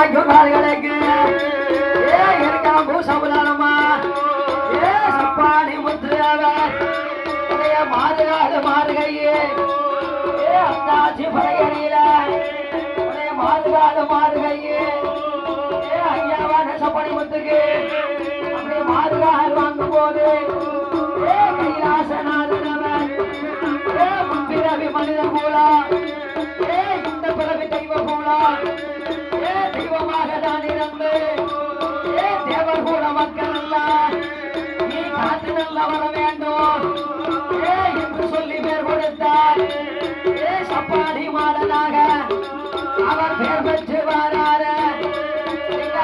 வைக்கும் நாள்களுக்கு ஏ இருக்கலாம் பூசபுலானம்மா ஏ சப்பானி முத்துராவர் உடைய மாறுகையே. ஏ அந்தாச்சி படையணியில. உடைய மாறுகாடு மாறுகையே. ஏ ஐயாவா சப்பானி முத்துக்கு. அப்படியே மாறுகாடு வாங்கும் போது ஏ கையில காத்து வேண்டும் ஏ என்று சொல்லி பேர் கொடுத்தார். ஏ சப்பாடி மாடனாக அவர் பேர் பெற்று வராரு.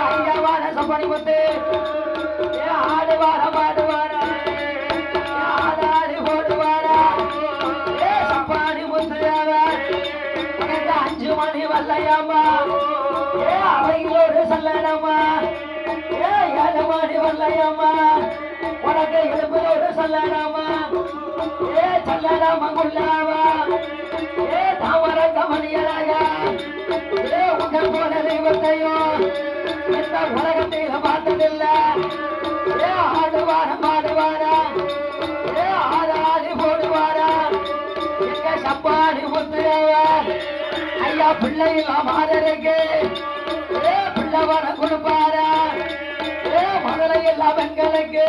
ஐயாவான சப்பாடி முத்து. ஏ ஆடுவார பாடுவாரா. ஆடாடி போடுவாரா. ஏ சப்பாடி அஞ்சு மணி ஏ அவையோடு சொல்லணுமா ஏ ஏழு மணி உனக்கு எழுபதோடு சொல்லலாமா? ஏ சொல்லலாமா குல்லாவா? ஏ தாமர கமனியராயா ஏ உங்கள் போல தெய்வத்தையும் இந்த உலகத்தில் பார்த்ததில்லை? ஏ ஆடுவார பாடுவாரா? ஏ ஆடாடி போடுவாரா? எங்க சப்பாடி முத்துறவர் ஐயா பிள்ளை இல்லாம மாதருக்கு. ஏ பிள்ளை வர கொடுப்பா. மதுரை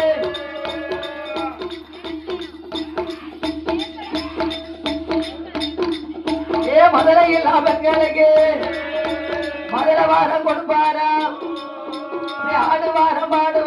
ஏ மதுரை எல்லாம் பெண்களுக்கு மதுரை வாரம் கொடுப்பாரா? ஆடு வாரம் பாடுவாரா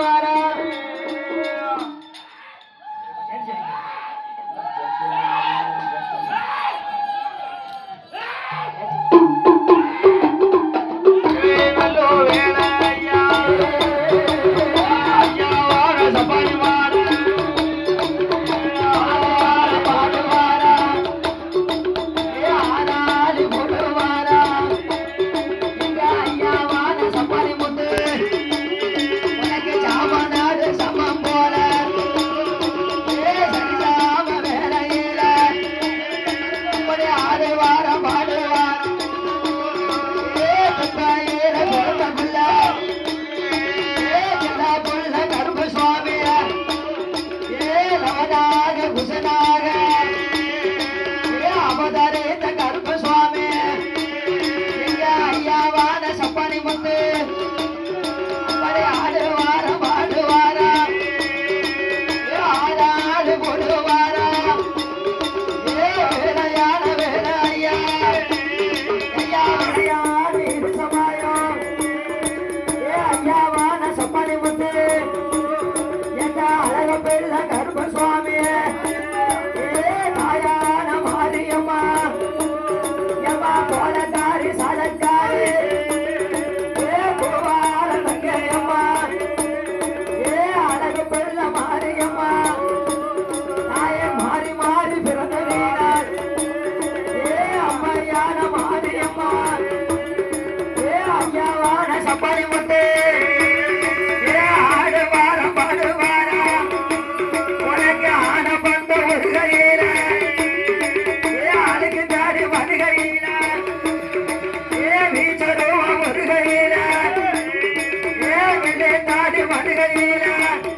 ஆடி மடுகையில